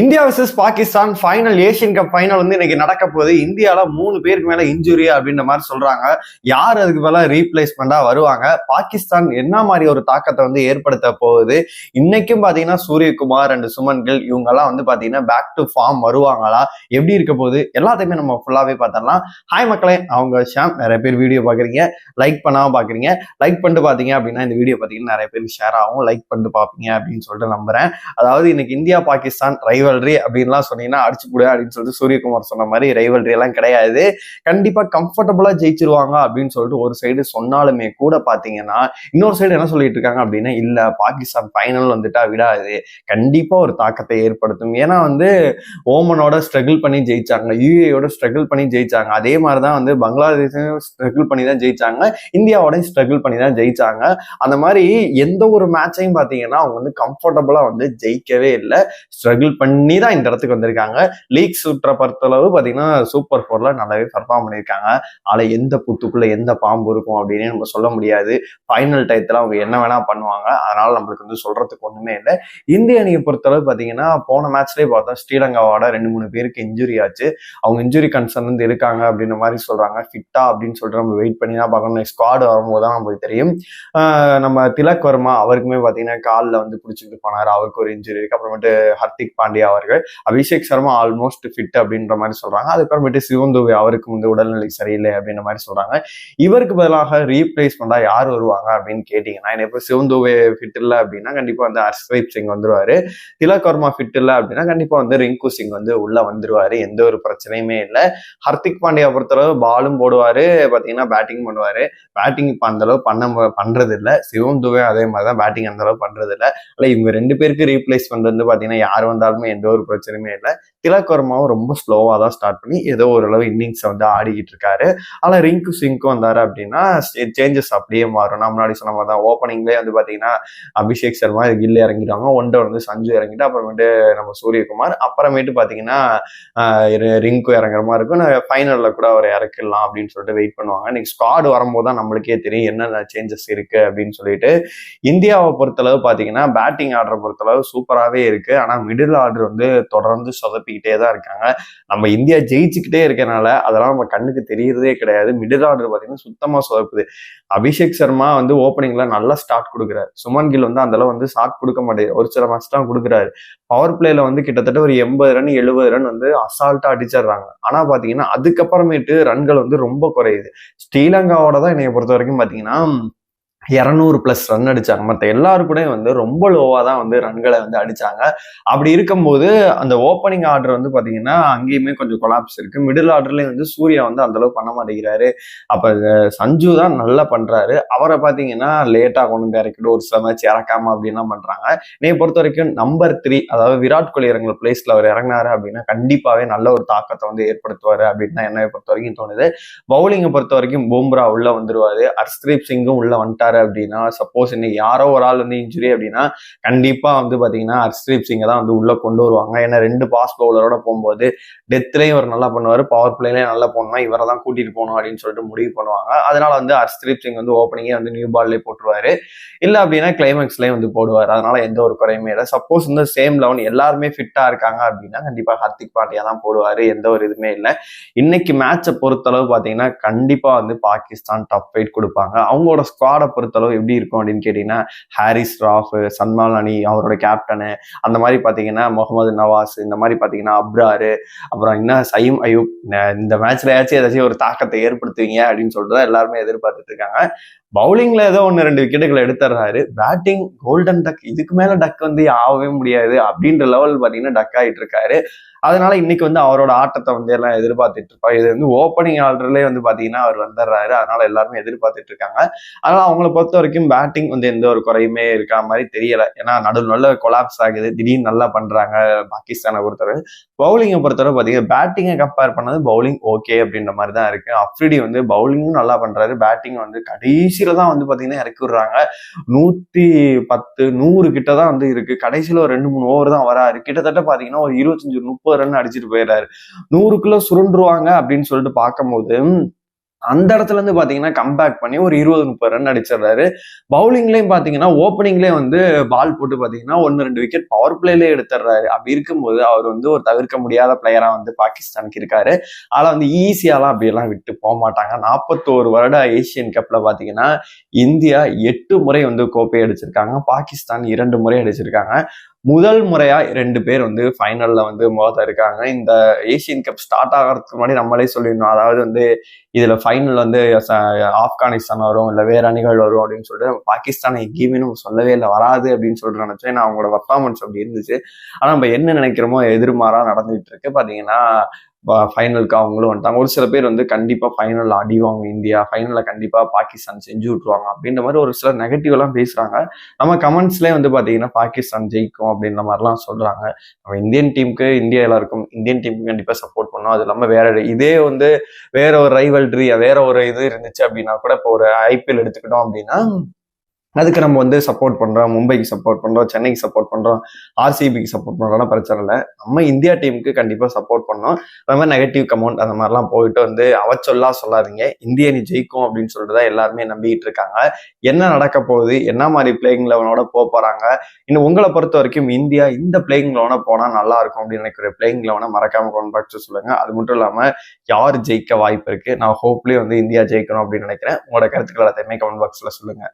India versus Pakistan final Asian cup final வந்து இன்னைக்கு நடக்க போகுது. இந்தியாவில் மூணு பேருக்கு மேல இன்ஜுரி அப்படின்ற மாதிரி சொல்றாங்க. யார் அதுக்கு மேல ரீப்ளேஸ்மெண்டா வருவாங்க? பாகிஸ்தான் என்ன மாதிரி ஒரு தாக்கத்தை வந்து ஏற்படுத்த போகுது? இன்னைக்கும் பாத்தீங்கன்னா சூரியகுமார் அண்ட் சுமன் கில் இவங்கெல்லாம் வந்து பாத்தீங்கன்னா பேக் டு ஃபார்ம் வருவாங்களா? எப்படி இருக்க போகுது? எல்லாத்தையுமே நம்ம ஃபுல்லாவே பார்த்தரலாம் ஹாய் மக்களே அவங்க ஷாம். நிறைய பேர் வீடியோ பாக்குறீங்க லைக் பண்ணாம பாக்குறீங்க லைக் பண்ணிட்டு பாத்தீங்க அப்படின்னா இந்த வீடியோ பாத்தீங்கன்னா நிறைய பேர் ஷேர் ஆகும். லைக் பண்ணிட்டு பாப்பீங்க அப்படின்னு சொல்லிட்டு நம்புறேன். அதாவது இன்னைக்கு இந்தியா பாகிஸ்தான் ரைவல்ரி அப்படின்லாம் சொன்னீங்கன்னா அடிச்சு கூட அப்படின்னு சொல்லிட்டு சூரியகுமார் சொன்ன மாதிரி ரைவல்ரி எல்லாம் கிடையாது. கண்டிப்பா கம்ஃபர்டபுளா ஜெயிச்சிருவாங்க அப்படின்னு சொல்லிட்டு ஒரு சைடு சொன்னாலுமே கூட பாத்தீங்கன்னா இன்னொரு சைடு என்ன சொல்லிட்டு இருக்காங்க அப்படின்னா இல்ல பாகிஸ்தான் ஃபைனல் வந்துட்டா விடாது. கண்டிப்பா ஒரு தாக்கத்தை ஏற்படுத்தும். ஏன்னா வந்து ஓமனோட ஸ்ட்ரகிள் பண்ணி ஜெயிச்சாங்க யூஏயோட ஸ்ட்ரகிள் பண்ணி ஜெயிச்சாங்க. அதே மாதிரி தான் வந்து பங்களாதேஷையும் ஸ்ட்ரகிள் பண்ணி தான் ஜெயிச்சாங்க இந்தியாவோடையும் ஸ்ட்ரகிள் பண்ணி தான் ஜெயிச்சாங்க. அந்த மாதிரி எந்த ஒரு மேட்சையும் பார்த்தீங்கன்னா அவங்க வந்து கம்ஃபர்டபுளா வந்து ஜெயிக்கவே இல்லை. ஸ்ட்ரகிள் பண்ணி தான் இந்த இடத்துக்கு வந்திருக்காங்க. லீக் சுற்ற பொறுத்தளவு பார்த்தீங்கன்னா சூப்பர் ஃபோர்ல நல்லாவே பர்ஃபார்ம் பண்ணியிருக்காங்க. அதில் எந்த புத்துக்குள்ள எந்த பாம்பு இருக்கும் அப்படின்னு நம்ம சொல்ல முடியாது. ஃபைனல் டயத்தில் அவங்க என்ன வேணா பண்ணுவாங்க. அதனால நம்மளுக்கு வந்து சொல்றதுக்கு ஒன்றுமே இல்லை. இந்திய அணியை பொறுத்தளவு பார்த்தீங்கன்னா போன மேட்ச்லேயே பார்த்தோம் ஸ்ரீலங்காவோட ரெண்டு மூணு பேருக்கு இன்ஜுரி ஆச்சு. அவங்க இன்ஜுரி கன்சர்ன் வந்து இருக்காங்க அப்படின்ற மாதிரி சொல்றாங்க. ஃபிட்டா அப்படின்னு சொல்லிட்டு நம்ம வெயிட் பண்ணி தான் பார்க்கணும். ஸ்குவாடு வரும்போது தான் நம்மளுக்கு தெரியும். நம்ம திலக் வர்மா அவருக்குமே பார்த்தீங்கன்னா காலில் வந்து பிடிச்சிட்டு போனார். அவருக்கு ஒரு இன்ஜுரி இருக்கு அப்புறமேட்டு ஹர்திக் பாண்டியா அவர்கள் அபிஷேக் சர்மா ஆல்மோஸ்ட் ஃபிட் அப்படின்ற மாதிரி சொல்றாங்க. அதுக்கப்புறமேட்டு சிவம் துபே அவருக்கு வந்து உடல்நிலை சரியில்லை அப்படின்ற மாதிரி சொல்றாங்க. இவருக்கு பதிலாக ரீப்ளேஸ்மெண்டா யார் வருவாங்க அப்படின்னு கேட்டீங்கன்னா இப்போ சிவம் துபே ஃபிட் இல்லை அப்படின்னா கண்டிப்பா வந்து ஹர்ஷ்தீப் சிங் வந்துருவாரு. திலக் வர்மா ஃபிட் இல்லை அப்படின்னா கண்டிப்பா வந்து ரிங்கு சிங் வந்து உள்ள வந்துருவாரு. எந்த ஒரு பிரச்சனையுமே இல்லை. ஹர்திக் பாண்டியா பொறுத்தளவு பாலும் போடுவாரு பாத்தீங்கன்னா பேட்டிங் பண்ணுவாரு. பேட்டிங் இப்போ அந்த அளவு பண்ண பண்றது இல்லை சிவம் அதே மாதிரி தான் பேட்டிங் அந்த அளவு பண்றது இல்லை இல்லை இவங்க ரெண்டு பேருக்கு ரீப்ளேஸ்மெண்ட் வந்து பாத்தீங்கன்னா யார் வந்தாலுமே எந்த ஒரு பிரச்சனையுமே இல்லை. திலக் வர்மாவும் ரொம்ப ஸ்லோவாக தான் ஸ்டார்ட் பண்ணி ஏதோ ஓரளவு இன்னிங்ஸை வந்து ஆடிக்கிட்டு இருக்காரு. ஆனால் ரிங்கு சிங்க்கும் வந்தார் அப்படின்னா சேஞ்சஸ் அப்படியே மாறும். நான் முன்னாடி சொன்ன மாதிரி தான் ஓப்பனிங்லேயே வந்து பார்த்தீங்கன்னா அபிஷேக் சர்மா கில்லு இறங்கிடுவாங்க. ஒன் வந்து சஞ்சு இறங்கிட்டு அப்புறமேட்டு நம்ம சூரியகுமார் அப்புறமேட்டு பார்த்தீங்கன்னா ரிங்கு இறங்குற மாதிரி இருக்கும். நான் ஃபைனலில் கூட அவர் இறக்கிடலாம் அப்படின்னு சொல்லிட்டு வெயிட் பண்ணுவாங்க. இன்னைக்கு ஸ்குவாடு வரும்போது தான் நம்மளுக்கே தெரியும் என்னென்ன சேஞ்சஸ் இருக்குது அப்படின்னு சொல்லிட்டு. இந்தியாவை பொறுத்தளவு பார்த்தீங்கன்னா பேட்டிங் ஆர்டரை பொறுத்தளவு சூப்பராகவே இருக்குது ஆனால் மிடில் ஆர்டர் வந்து தொடர்ந்து சொதப்பிக்கிட்டே தான் இருக்காங்க. நம்ம இந்தியா ஜெயிச்சுக்கிட்டே இருக்கனால அதெல்லாம் நம்ம கண்ணுக்கு தெரியறதே கிடையாது. மிடில் ஆர்டர் பார்த்தீங்கன்னா சுத்தமாக சொதப்புது. அபிஷேக் சர்மா வந்து ஓப்பனிங்ல நல்லா ஸ்டார்ட் கொடுக்குறாரு. சுமன் கில் வந்து அந்தளவு வந்து ஸ்டார்ட் கொடுக்க மாட்டேங்குது. ஒரு சில மேட்ச் தான் கொடுக்குறாரு. பவர் பிளேல வந்து கிட்டத்தட்ட ஒரு எண்பது ரன் எழுபது ரன் வந்து அசால்ட்டா அடிச்சிடுறாங்க. ஆனா பாத்தீங்கன்னா அதுக்கப்புறமேட்டு ரன்கள் வந்து ரொம்ப குறையுது. ஸ்ரீலங்காவோட தான் என்னைய பொறுத்த வரைக்கும் பாத்தீங்கன்னா இரநூறு ப்ளஸ் ரன் அடித்தாங்க மற்ற எல்லாருக்குமே வந்து ரொம்ப லோவாக தான் வந்து ரன்களை வந்து அடித்தாங்க அப்படி இருக்கும்போது அந்த ஓப்பனிங் ஆர்டர் வந்து பார்த்தீங்கன்னா அங்கேயுமே கொஞ்சம் கொலாப்ஸ் இருக்குது மிடில் ஆர்டர்லேயும் வந்து சூர்யா வந்து அந்த அளவு பண்ண மாட்டேங்கிறாரு. அப்போ சஞ்சு தான் நல்லா பண்ணுறாரு அவரை பார்த்தீங்கன்னா லேட்டாக கொண்டு வந்து இறக்கிட்டு ஒரு சில மேட்ச் இறக்காம அப்படின்லாம் பண்ணுறாங்க நீ பொறுத்த வரைக்கும் நம்பர் த்ரீ அதாவது விராட் கோலி இறங்குற பிளேஸில் அவர் இறங்கினாரு அப்படின்னா கண்டிப்பாகவே நல்ல ஒரு தாக்கத்தை வந்து ஏற்படுத்துவார் அப்படின்னு தான் என்னை பொறுத்த வரைக்கும் தோணுது. பவுலிங்கை பொறுத்த வரைக்கும் பூம்ரா உள்ளே வந்துருவார். ஹர்ஷ்தீப் சிங்கும் உள்ளே வந்துட்டார். அப்படின்னா சப்போஸ் இன்னைக்கு யாரோ ஒரு ஆள் வந்து இன்ஜுரி அப்படின்னா கண்டிப்பா வந்து பாத்தீங்கன்னா ஹர்ஷ்தீப் சிங்கை தான் வந்து உள்ள கொண்டு வருவாங்க. ஏன்னா ரெண்டு பாஸ் பவுலரோட போகும்போது டெத்லயும் இவர் நல்லா பண்ணுவாரு பவர் பிளேலயும் நல்லா போடணும் இவரை தான் கூட்டிட்டு போகணும் அப்படின்னு சொல்லிட்டு முடிவு பண்ணுவாங்க. அதனால வந்து ஹர்ஷ்தீப் சிங் வந்து ஓப்பனிங்கே வந்து நியூ பால்லே போட்டுருவாரு. இல்ல அப்படின்னா கிளைமேக்ஸ்லயே வந்து போடுவார். அதனால எந்த ஒரு குறையுமே இல்லை. சப்போஸ் வந்து சேம் லெவன் எல்லாருமே ஃபிட்டா இருக்காங்க அப்படின்னா கண்டிப்பா ஹர்திக் பாண்டியா தான் போடுவாரு. எந்த ஒரு இதுவுமே இல்லை. இன்னைக்கு மேட்சை பொறுத்தளவு பாத்தீங்கன்னா கண்டிப்பா வந்து பாகிஸ்தான் டப் ஃபைட் கொடுப்பாங்க. அவங்களோட ஸ்குவாடை பொறுத்தளவு எப்படி இருக்கும் அப்படின்னு கேட்டீங்கன்னா ஹாரிஸ் ராஃப் சன்மால் அணி அவரோட கேப்டனு அந்த மாதிரி பார்த்தீங்கன்னா முகமது நவாஸ் இந்த மாதிரி பாத்தீங்கன்னா அப்ராரு அப்புறம் என்ன சயிம் அயூப் இந்த மேட்ச்லயாச்சும் ஏதாச்சும் ஒரு தாக்கத்தை ஏற்படுத்துவீங்க அப்படின்னு சொல்லிட்டு தான் எல்லாருமே எதிர்பார்த்துட்டு இருக்காங்க. பவுலிங்ல ஏதோ ஒன்று ரெண்டு விக்கெட்டுகளை எடுத்துடுறாரு பேட்டிங் கோல்டன் டக் இதுக்கு மேல டக் வந்து ஆகவே முடியாது அப்படின்ற லெவல் பார்த்தீங்கன்னா டக் ஆகிட்டு இருக்காரு. அதனால இன்னைக்கு வந்து அவரோட ஆட்டத்தை வந்து எல்லாம் எதிர்பார்த்துட்டு இருப்பாங்க இது வந்து ஓப்பனிங் ஆர்டர்லேயே வந்து பாத்தீங்கன்னா அவர் வந்துடுறாரு. அதனால எல்லாருமே எதிர்பார்த்துட்டு இருக்காங்க. அதனால அவங்கள பொறுத்த வரைக்கும் பேட்டிங் வந்து எந்த ஒரு குறையுமே இருக்கா மாதிரி தெரியல. ஏன்னா நடுவில் நல்ல கொலாப்ஸ் ஆகுது. திடீர்னு நல்லா பண்றாங்க பாகிஸ்தானை பொறுத்தவரை. பவுலிங்கை பொறுத்தவரை பாத்தீங்கன்னா பேட்டிங்கை கம்பேர் பண்ணது பவுலிங் ஓகே அப்படின்ற மாதிரி தான் இருக்கு. அப்ரிடி வந்து பவுலிங்கும் நல்லா பண்றாரு. பேட்டிங் வந்து கடைசி கடைசியில தான் வந்து பாத்தீங்கன்னா இறக்கி விடுறாங்க. நூத்தி பத்து நூறு கிட்ட தான் வந்து இருக்கு. கடைசியில ஒரு ரெண்டு மூணு ஓவர் தான் வராரு. கிட்டத்தட்ட பாத்தீங்கன்னா ஒரு இருபத்தஞ்சு முப்பது ரன் அடிச்சிட்டு போயிடுறாரு. நூறுக்குள்ள சுருண்டுருவாங்க அப்படின்னு சொல்லிட்டு பார்க்கும்போது அந்த இடத்துல இருந்து பாத்தீங்கன்னா கம்பேக் பண்ணி ஒரு இருபது முப்பது ரன் அடிச்சிடுறாரு. பவுலிங்லயும் பாத்தீங்கன்னா ஓப்பனிங்லயே வந்து பால் போட்டு பாத்தீங்கன்னா ஒன்னு ரெண்டு விக்கெட் பவர் பிளேலே எடுத்துடுறாரு. அப்படி இருக்கும்போது அவர் வந்து ஒரு தவிர்க்க முடியாத பிளேயரா வந்து பாகிஸ்தானுக்கு இருக்காரு. ஆனா வந்து ஈஸியாலாம் அப்படியெல்லாம் விட்டு போக மாட்டாங்க. நாற்பத்தோரு வருட ஏசியன் கப்ல பாத்தீங்கன்னா இந்தியா எட்டு முறை வந்து கோப்பை அடிச்சிருக்காங்க. பாகிஸ்தான் இரண்டு முறை அடிச்சிருக்காங்க. முதல் முறையா ரெண்டு பேர் வந்து ஃபைனல்ல வந்து மோத இருக்காங்க இந்த ஏசியன் கப் ஸ்டார்ட் ஆகிறதுக்கு முன்னாடி நம்மளே சொல்லியிருந்தோம். அதாவது வந்து இதுல ஃபைனல் வந்து ச- ஆப்கானிஸ்தான் வரும் இல்ல வேற அணிகள் வரும் அப்படின்னு சொல்லிட்டு நம்ம பாகிஸ்தானை எங்கேயுமே நம்ம சொல்லவே இல்லை. வராது அப்படின்னு சொல்லிட்டு நினைச்சோம். ஏன்னா அவங்களோட பர்ஃபார்மன்ஸ் அப்படி இருந்துச்சு. ஆனா நம்ம என்ன நினைக்கிறோமோ எதிர்மாறா நடந்துட்டு இருக்கு. பாத்தீங்கன்னா ஃபைனலுக்கு அவங்களும் வந்துட்டாங்க. ஒரு சில பேர் வந்து கண்டிப்பாக ஃபைனல் அடிவாங்க இந்தியா ஃபைனலில் கண்டிப்பாக பாகிஸ்தான் செஞ்சு விட்ருவாங்க அப்படின்ற மாதிரி ஒரு சில நெகட்டிவ் பேசுகிறாங்க நம்ம கமெண்ட்ஸ்லேயே வந்து பார்த்தீங்கன்னா பாகிஸ்தான் ஜெயிக்கும் அப்படின்ற மாதிரிலாம் சொல்கிறாங்க நம்ம இந்தியன் டீமுக்கு இந்தியா எல்லாருக்கும் இந்தியன் டீமுக்கு கண்டிப்பாக சப்போர்ட் பண்ணோம். அது இல்லாமல் வேற இதே வந்து வேற ஒரு ரைவல்ட்ரி வேற ஒரு இது இருந்துச்சு அப்படின்னா கூட இப்போ ஒரு ஐபிஎல் எடுத்துக்கிட்டோம் அப்படின்னா அதுக்கு நம்ம வந்து சப்போர்ட் பண்ணுறோம் மும்பைக்கு சப்போர்ட் பண்ணுறோம் சென்னைக்கு சப்போர்ட் பண்ணுறோம் ஆர்சிபிக்கு சப்போர்ட் பண்ணுறோம்னா பிரச்சனை இல்லை. நம்ம இந்தியா டீமுக்கு கண்டிப்பாக சப்போர்ட் பண்ணோம். அது மாதிரி நெகட்டிவ் கமெண்ட் அந்த மாதிரிலாம் போயிட்டு வந்து அவச்சொல்லா சொல்லாதீங்க. இந்திய அணி ஜெயிக்கும் அப்படின்னு சொல்லிட்டு தான் எல்லாருமே நம்பிக்கிட்டு இருக்காங்க. என்ன நடக்க போகுது? என்ன மாதிரி பிளேயிங் லெவனோட போக போகிறாங்க இன்னும் உங்களை பொறுத்த வரைக்கும் இந்தியா இந்த பிளேயிங் லெவனை போனால் நல்லா இருக்கும் அப்படின்னு நினைக்கிற பிளேயிங் லெவனை மறக்காம கான்பாக்ட் சொல்லுங்க. அது மட்டும் இல்லாமல் யார் ஜெயிக்க வாய்ப்பு இருக்குது நான் ஹோப்லேயே வந்து இந்தியா ஜெயிக்கணும் அப்படின்னு நினைக்கிறேன். உங்களோட கருத்துக்கள் எல்லாத்தையுமே கமெண்ட் பாக்ஸில் சொல்லுங்கள்